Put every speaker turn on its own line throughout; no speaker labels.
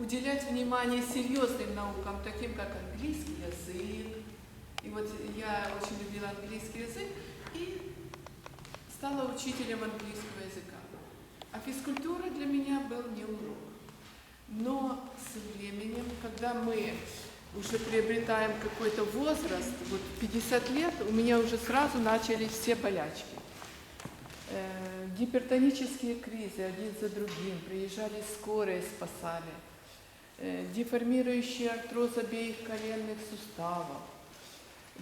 уделять внимание серьезным наукам, таким как английский язык. И вот я очень любила английский язык и стала учителем английского языка. А физкультура для меня был не урок. Но со временем, когда мы уже приобретаем какой-то возраст, вот 50 лет, у меня уже сразу начались все болячки. Э, гипертонические кризы один за другим, приезжали скорые, спасали. Э, деформирующий артроз обеих коленных суставов,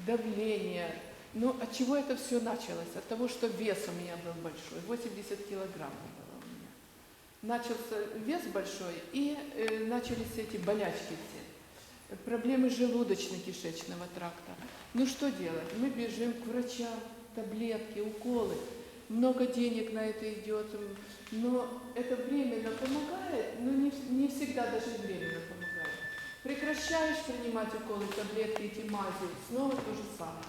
давление. Ну, от чего это все началось? От того, что вес у меня был большой, 80 килограммов было у меня. Начался вес большой, и э, начались эти болячки все. Проблемы желудочно-кишечного тракта. Ну что делать? Мы бежим к врачам, таблетки, уколы. Много денег на это идет, но это временно помогает, всегда даже временно помогает. Прекращаешь принимать уколы, таблетки, эти мази, снова то же самое.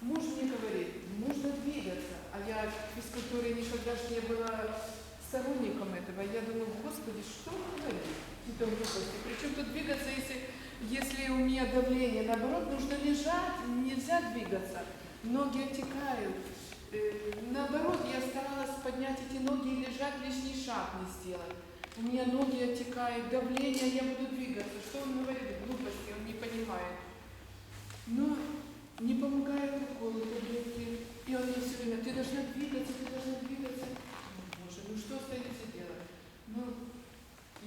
Муж мне говорит, нужно двигаться, а я в физкультуре никогда же не была сторонником этого. Я думаю, господи, что говорит? Какие-то глупости. Причем тут двигаться, если, если у меня давление, наоборот, нужно лежать, нельзя двигаться. Ноги отекают. Э, Наоборот, я старалась поднять эти ноги и лежать, лишний шаг не сделать. У меня ноги отекают, давление, я буду двигаться. Что он говорит? Глупости, он не понимает. Но не помогает уколы, таблетки. И он мне все время, ты должна двигаться, ты должна двигаться. Ну, Боже, ну что остается делать? Ну,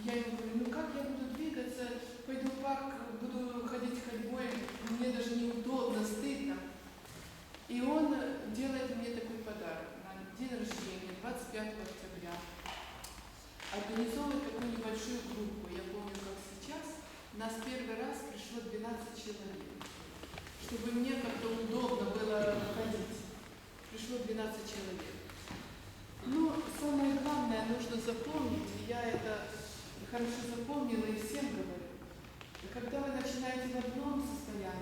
я ему говорю, ну как я буду двигаться, пойду в парк, буду ходить ходьбой, мне даже неудобно, стыдно. И он делает мне такой подарок на день рождения, 25 октября. Организовывает такую небольшую группу. Я помню, как сейчас. Нас первый раз пришло 12 человек. Чтобы мне как-то удобно было ходить. Пришло 12 человек. Ну, самое главное, нужно запомнить, и я это хорошо запомнила и всем говорю. Когда вы начинаете в одном состоянии,